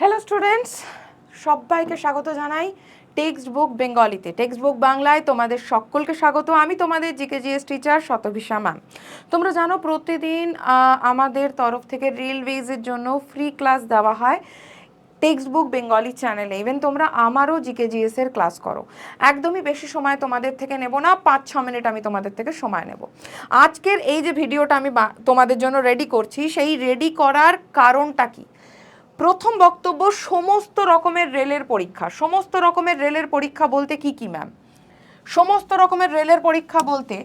Hello students সবাইকে স্বাগত জানাই টেক্সট বুক বেঙ্গলিতে টেক্সট বুক বাংলায় তোমাদের সকলকে স্বাগত। আমি তোমাদের GK GS teacher Satabhisha ma'am তোমরা জানো, প্রতিদিন আমাদের তরফ থেকে রেলওয়েজের জন্য ফ্রি ক্লাস দেওয়া হয় টেক্সট বুক বেঙ্গলি চ্যানেলে ইভেন তোমরা আমারও জিকে জিএস এর ক্লাস করো। একদমই বেশি সময় তোমাদের থেকে নেব না পাঁচ ছ মিনিট আমি তোমাদের থেকে সময় নেব। আজকের এই যে ভিডিওটা আমি তোমাদের জন্য রেডি করছি, সেই রেডি করার কারণটা কি? প্রথম বক্তব্য সমস্ত রকমের রেলের পরীক্ষা। সমস্ত রকমের রেলের পরীক্ষা বলতে কি কি ম্যাম সমস্ত রকমের রেলের পরীক্ষা বলতে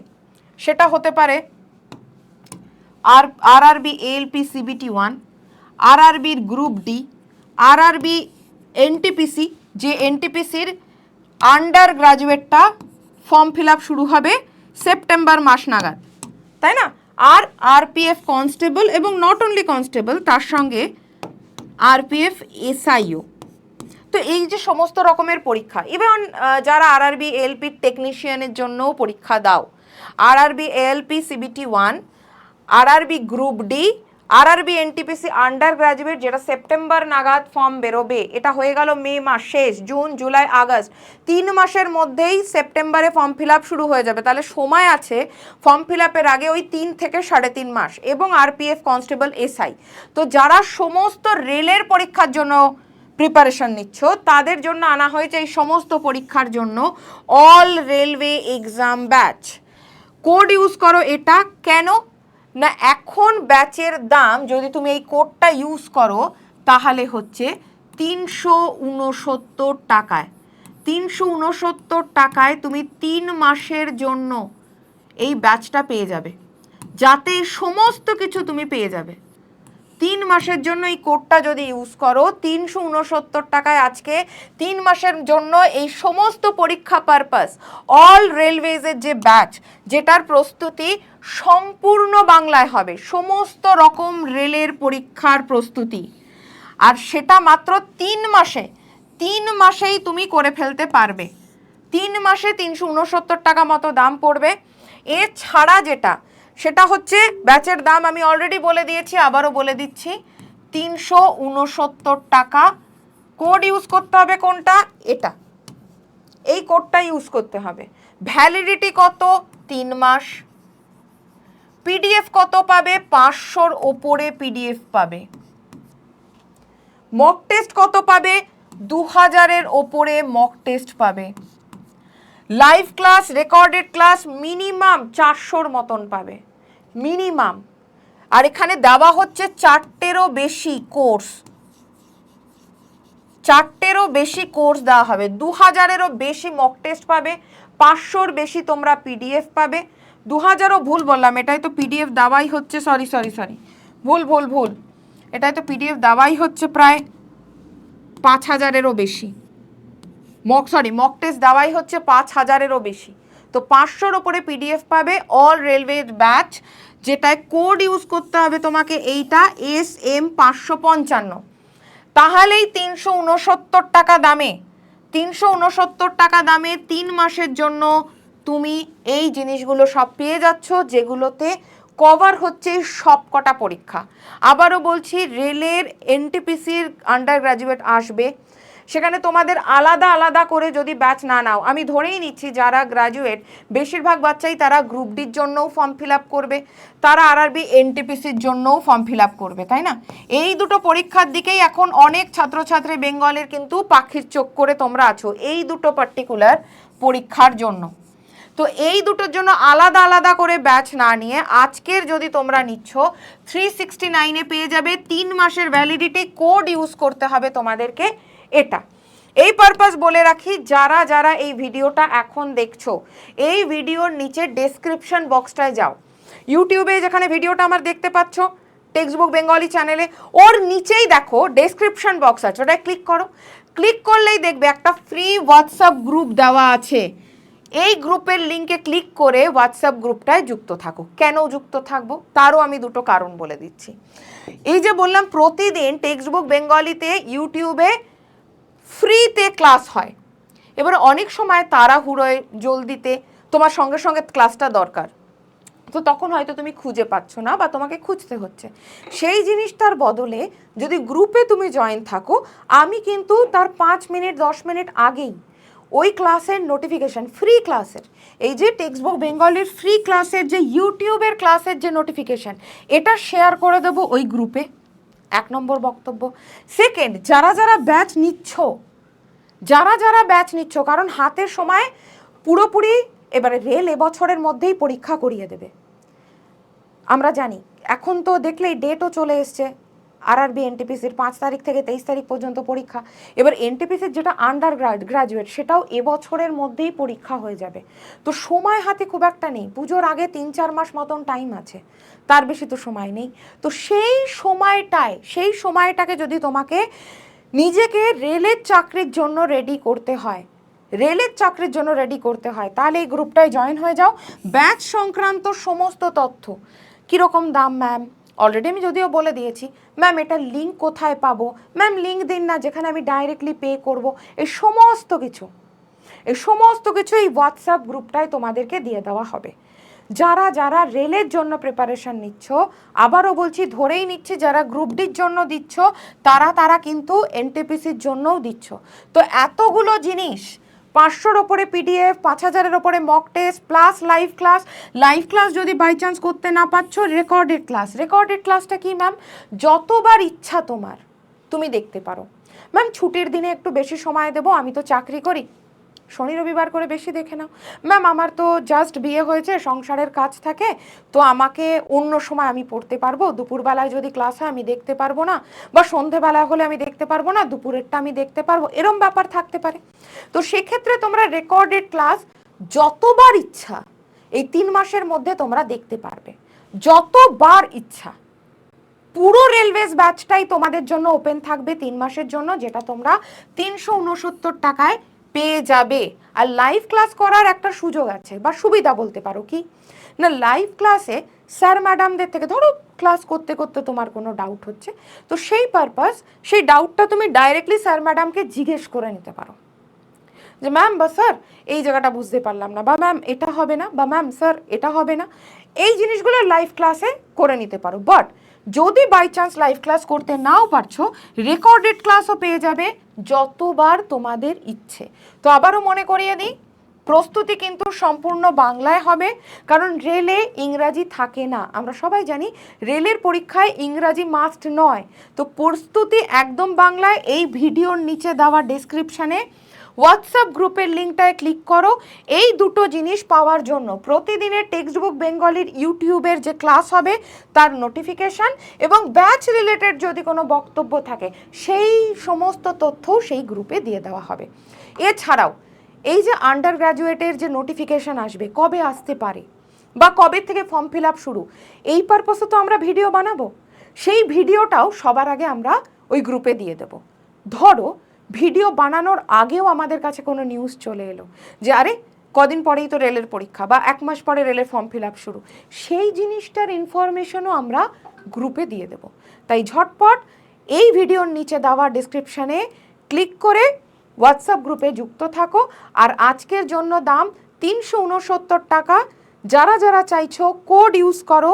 সেটা হতে পারে আর আরআরবি এএলপি সিবিটি ওয়ান আরআরবির গ্রুপ ডি আর আরআরবি এনটিপিসি যে এনটিপিসির আন্ডার গ্রাজুয়েটটা ফর্ম ফিল শুরু হবে সেপ্টেম্বর মাস নাগাদ। তাই না? আর আরপিএফ কনস্টেবল এবং নট অনলি কনস্টেবল তার সঙ্গে আরপিএফ এসআইও তো এই যে সমস্ত রকমের পরীক্ষা ইভেন যারা আর আরবি এলপি টেকনিশিয়ানের জন্যও পরীক্ষা দাও আর আরবি এলপি সিবিটি ওয়ান আর RB group D RRB NTPC under graduate যেটা সেপ্টেম্বর নাগাদ ফর্ম বেরোবে। এটা হয়ে গেল মে মাস, শেষ জুন জুলাই আগস্ট তিন মাসের মধ্যেই সেপ্টেম্বরে ফর্ম ফিল শুরু হয়ে যাবে। তাহলে সময় আছে ফর্ম ফিল আগে ওই তিন থেকে সাড়ে তিন মাস এবং আরপিএফ কনস্টেবল এসআই তো যারা সমস্ত রেলের পরীক্ষার জন্য প্রিপারেশন নিচ্ছ, তাদের জন্য আনা হয়েছে এই সমস্ত পরীক্ষার জন্য all railway exam batch code use করো এটা। কেন? না, এখন ব্যাচের দাম যদি তুমি এই কোডটা ইউজ করো, তাহলে হচ্ছে তিনশো উনসত্তর টাকায়। তিনশো উনসত্তর টাকায় তুমি তিন মাসের জন্য এই ব্যাচটা পেয়ে যাবে। যাতে সমস্ত কিছু তুমি পেয়ে যাবে। তিন মাসের জন্য এই কোডটা যদি ইউজ করো, তিনশো উনসত্তর টাকায় আজকে তিন মাসের জন্য এই সমস্ত পরীক্ষা পারপাস অল রেলওয়েজের যে ব্যাচ যেটার প্রস্তুতি সম্পূর্ণ বাংলায় হবে। সমস্ত রকম রেলের পরীক্ষার প্রস্তুতি। আর সেটা মাত্র তিন মাসে, তিন মাসেই তুমি করে ফেলতে পারবে। তিন মাসে তিনশো উনসত্তর টাকা মতো দাম পড়বে। এছাড়া যেটা সেটা হচ্ছে ব্যাচের দাম আমি অলরেডি বলে দিয়েছি, আবারও বলে দিচ্ছি। তিনশো উনসত্তর টাকা। কোড ইউজ করতে হবে কোনটা? এটা। এই কোডটা ইউজ করতে হবে। ভ্যালিডিটি কত? তিন মাস। পিডিএফ কত পাবে? পাঁচশোর ওপরে পিডিএফ পাবে। মক টেস্ট কত পাবে? দু হাজারের ওপরে মক টেস্ট পাবে। Live class recorded class minimum চারশোর মতন পাবে। মিনিমাম আর এখানে দেওয়া হচ্ছে চারটেরও বেশি কোর্স চারটেরও বেশি কোর্স দেওয়া হবে। দু হাজারেরও বেশি মক টেস্ট পাবে। পাঁচশোর বেশি তোমরা পিডিএফ পাবে। দু হাজারও ভুল বললাম, এটাই তো পিডিএফ দেওয়াই হচ্ছে সরি সরি সরি ভুল ভুল ভুল। এটাই তো পিডিএফ দেওয়াই হচ্ছে প্রায় পাঁচ হাজারেরও বেশি। মক সরি মক টেস্ট দেওয়াই হচ্ছে পাঁচ হাজারেরও বেশি। তো পাঁচশোর ওপরে পিডিএফ পাবে অল রেলওয়ে ব্যাচ যেটায় কোড ইউজ করতে হবে তোমাকে এইটা এস এম পাঁচশো পঞ্চান্ন। তাহলেই তিনশো উনসত্তর টাকা দামে, তিনশো উনসত্তর টাকা দামে তিন মাসের জন্য তুমি এই জিনিসগুলো সব পেয়ে যাচ্ছ, যেগুলোতে কভার হচ্ছে সব কটা পরীক্ষা। আবারও বলছি রেলের এনটিপিসির আন্ডার গ্র্যাজুয়েট আসবে। সেখানে তোমাদের আলাদা আলাদা করে যদি ব্যাচ না নাও, আমি ধরেই নিচ্ছি যারা গ্রাজুয়েট বেশিরভাগ বাচ্চাই তারা গ্রুপ ডির জন্যও ফর্ম ফিল আপ করবে, তারা আর আরআরবি এনটিপিসির জন্যও ফর্ম ফিল আপ করবে, তাই না? এই দুটো পরীক্ষার দিকেই এখন অনেক ছাত্রছাত্রী বেঙ্গলের কিন্তু পাখির চোখ করে তোমরা আছো, এই দুটো পার্টিকুলার পরীক্ষার জন্য। তো এই দুটোর জন্য আলাদা আলাদা করে ব্যাচ না নিয়ে আজকের যদি তোমরা নিচ্ছ থ্রি সিক্সটি নাইনে পেয়ে যাবে, তিন মাসের ভ্যালিডিটি কোড ইউজ করতে হবে তোমাদেরকে এটা। এই পারপাস বলে রাখি, যারা যারা এই ভিডিওটা এখন দেখছ, এই ভিডিওর নিচে ডেসক্রিপশন বক্সটায় যাও। ইউটিউবে যেখানে ভিডিওটা আমার দেখতে পাচ্ছ টেক্সটবুক বেঙ্গলি চ্যানেলে ওর নিচেই দেখো ডেসক্রিপশন বক্স আছে, ওটায় ক্লিক করো। ক্লিক করলেই দেখবে একটা ফ্রি হোয়াটসঅ্যাপ গ্রুপ দেওয়া আছে। এই গ্রুপের লিঙ্কে ক্লিক করে হোয়াটসঅ্যাপ গ্রুপটায় যুক্ত থাকো। কেন যুক্ত থাকব? তারও আমি দুটো কারণ বলে দিচ্ছি। এই যে বললাম, প্রতিদিন টেক্সট বুক বেঙ্গলিতে ইউটিউবে ফ্রিতে ক্লাস হয়। এবার অনেক সময় তাড়াহুড়োয় জলদিতে তোমার সঙ্গে সঙ্গে ক্লাসটা দরকার। তো তখন হয়তো তুমি খুঁজে পাচ্ছ না বা তোমাকে খুঁজতে হচ্ছে। সেই জিনিসটার বদলে যদি গ্রুপে তুমি জয়েন থাকো, আমি কিন্তু তার পাঁচ মিনিট, দশ মিনিট আগেই ওই ক্লাসের নোটিফিকেশন, ফ্রি ক্লাসের, এই যে টেক্সট বুক বেঙ্গলির ফ্রি ক্লাসের যে ইউটিউবের ক্লাসের যে নোটিফিকেশন, এটা শেয়ার করে দেবো ওই গ্রুপে। এক নম্বর বক্তব্য। সেকেন্ড যারা যারা ব্যাচ নিচ্ছ, যারা যারা ব্যাচ নিচ্ছ, কারণ হাতের সময় পুরোপুরি এবারে রেল এবছরের মধ্যেই পরীক্ষা করিয়ে দেবে। আমরা জানি, এখন তো দেখলেই ডেটও চলে এসছে। আরআরবি এনটিপিসির পাঁচ তারিখ থেকে তেইশ তারিখ পর্যন্ত পরীক্ষা। এবার এনটিপিসির যেটা আন্ডার গ্রাজুয়েট সেটাও এবছরের মধ্যেই পরীক্ষা হয়ে যাবে। তো সময় হাতে খুব একটা নেই। পুজোর আগে তিন চার মাস মতন টাইম আছে। তার বেশি তো সময় নেই। তো সেই সময়টায়, সেই সময়টাকে যদি তোমাকে নিজেকে রেলের চাকরির জন্য রেডি করতে হয়, রেলের চাকরির জন্য রেডি করতে হয়, তাহলে এই গ্রুপটায় জয়েন হয়ে যাও। ব্যাচ সংক্রান্ত সমস্ত তথ্য। কীরকম দাম ম্যাম অলরেডি আমি যদিও বলে দিয়েছি ম্যাম এটা লিঙ্ক কোথায় পাবো? ম্যাম লিঙ্ক দিন না, যেখানে আমি ডাইরেক্টলি পে করব। এই সমস্ত কিছু, এই সমস্ত কিছু এই হোয়াটসঅ্যাপ গ্রুপটায় তোমাদেরকে দিয়ে দেওয়া হবে। যারা যারা রেলের জন্য প্রিপারেশন নিচ্ছ, আবারও বলছি, ধরেই নিচ্ছি, যারা গ্রুপ ডির জন্য দিচ্ছ, তারা তারা কিন্তু এনটিপিসির জন্যও দিচ্ছ। তো এতগুলো জিনিস পাঁচশোর ওপরে পিডিএফ, পাঁচ হাজারের ওপরে mock test plus live class live class যদি বাই চান্স করতে না পারছ রেকর্ডেড ক্লাস রেকর্ডেড ক্লাসটা কি ম্যাম যতবার ইচ্ছা তোমার, তুমি দেখতে পারো। ম্যাম ছুটির দিনে একটু বেশি সময় দেবো, আমি তো চাকরি করি। শনি রবিবার করে বেশি দেখে নাও। ম্যাম আমার তো জাস্ট বিয়ে হয়েছে, সংসারের কাজ থাকে, তো আমাকে অন্য সময় আমি পড়তে পারব। দুপুরবেলায় যদি ক্লাস হয়, আমি দেখতে পারব না। বা সন্ধেবেলায় হলে আমি দেখতে পারব না, দুপুরেরটা আমি দেখতে পারব। এরম ব্যাপার থাকতে পারে। তো সেক্ষেত্রে তোমরা রেকর্ডেড ক্লাস যতবার ইচ্ছা, এই তিন মাসের মধ্যে তোমরা দেখতে পারবে। যতবার ইচ্ছা, পুরো রেলওয়েজ ব্যাচটাই তোমাদের জন্য ওপেন থাকবে তিন মাসের জন্য, যেটা তোমরা তিনশো উনসত্তর টাকায় পেয়ে যাবে। আর লাইভ ক্লাস করার একটা সুযোগ আছে, বা সুবিধা বলতে পারো কি? না লাইভ ক্লাসে স্যার ম্যাডামদের থেকে ধরো ক্লাস করতে করতে তোমার কোনো ডাউট হচ্ছে, তো সেই পারপাস সেই ডাউটটা তুমি ডাইরেক্টলি স্যার ম্যাডামকে জিজ্ঞেস করে নিতে পারো। যে ম্যাম বা স্যার এই জায়গাটা বুঝতে পারলাম না, বা ম্যাম এটা হবে না, বা ম্যাম স্যার এটা হবে না, এই জিনিসগুলো লাইভ ক্লাসে করে নিতে পারো। বাট যদি বাই চান্স লাইভ ক্লাস করতে নাও পারছ রেকর্ডেড ক্লাসও পেয়ে যাবে যতবার তোমাদের ইচ্ছে। তো আবারও মনে করিয়ে দিই, প্রস্তুতি কিন্তু সম্পূর্ণ বাংলায় হবে, কারণ রেলে ইংরাজি থাকে না। আমরা সবাই জানি, রেলের পরীক্ষায় ইংরাজি মাস্ট নয়। তো প্রস্তুতি একদম বাংলায়, এই ভিডিওর নিচে দেওয়া ডেসক্রিপশানে হোয়াটসঅ্যাপ গ্রুপের লিঙ্কটায় ক্লিক করো। এই দুটো জিনিস পাওয়ার জন্য প্রতিদিনের টেক্সট বুক বেঙ্গলির ইউটিউবের যে ক্লাস হবে, তার নোটিফিকেশান এবং ব্যাচ রিলেটেড যদি কোনো বক্তব্য থাকে, সেই সমস্ত তথ্যও সেই গ্রুপে দিয়ে দেওয়া হবে। এছাড়াও, এই যে আন্ডার গ্র্যাজুয়েটের যে নোটিফিকেশান আসবে, কবে আসতে পারে বা কবে থেকে ফর্ম ফিল আপ শুরু, এই পারপসে তো আমরা ভিডিও বানাবো। সেই ভিডিওটাও সবার আগে আমরা ওই গ্রুপে দিয়ে দেব। ধরো ভিডিও বানানোর আগেও আমাদের কাছে কোনো নিউজ চলে এলো যে, আরে, কদিন পরেই তো রেলের পরীক্ষা বা এক মাস পরে রেলের ফর্ম ফিল আপ শুরু। সেই জিনিসটার ইনফরমেশনও আমরা গ্রুপে দিয়ে দেব। তাই ঝটপট এই ভিডিওর নিচে দেওয়া ডিসক্রিপশানে ক্লিক করে হোয়াটসঅ্যাপ গ্রুপে যুক্ত থাকো। আর আজকের জন্য দাম তিনশো উনসত্তর টাকা। যারা যারা চাইছো কোড ইউজ করো।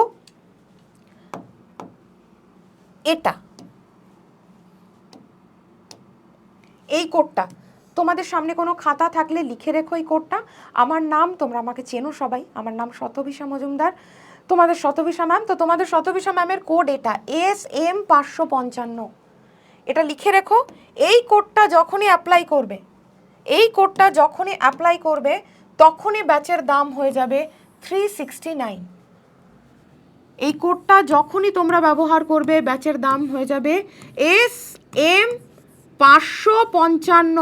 এটা। এই কোডটা। তোমাদের সামনে কোনো খাতা থাকলে লিখে রেখো এই কোডটা। আমার নাম তোমরা আমাকে চেনো সবাই। আমার নাম শতভিষা মজুমদার। তোমাদের শতভিষা ম্যাম, তো তোমাদের শতভিষা ম্যামের কোড এটা, এস এম পাঁচশো পঞ্চান্ন। এটা লিখে রেখো, এই কোডটা যখনই অ্যাপ্লাই করবে, এই কোডটা যখনই অ্যাপ্লাই করবে, তখনই ব্যাচের দাম হয়ে যাবে থ্রি সিক্সটি নাইন এই কোডটা যখনই তোমরা ব্যবহার করবে, ব্যাচের দাম হয়ে যাবে এস এম পাঁচশো পঞ্চান্ন।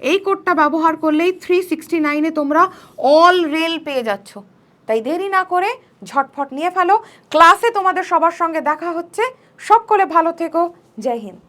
এই কোডটা ব্যবহার করলেই থ্রি সিক্সটি নাইনে তোমরা অল রেল পেয়ে যাচ্ছ। তাই দেরি না করে ঝটফট নিয়ে ফেলো। ক্লাসে তোমাদের সবার সঙ্গে দেখা হচ্ছে। সকলে ভালো থেকো। জয় হিন্দ।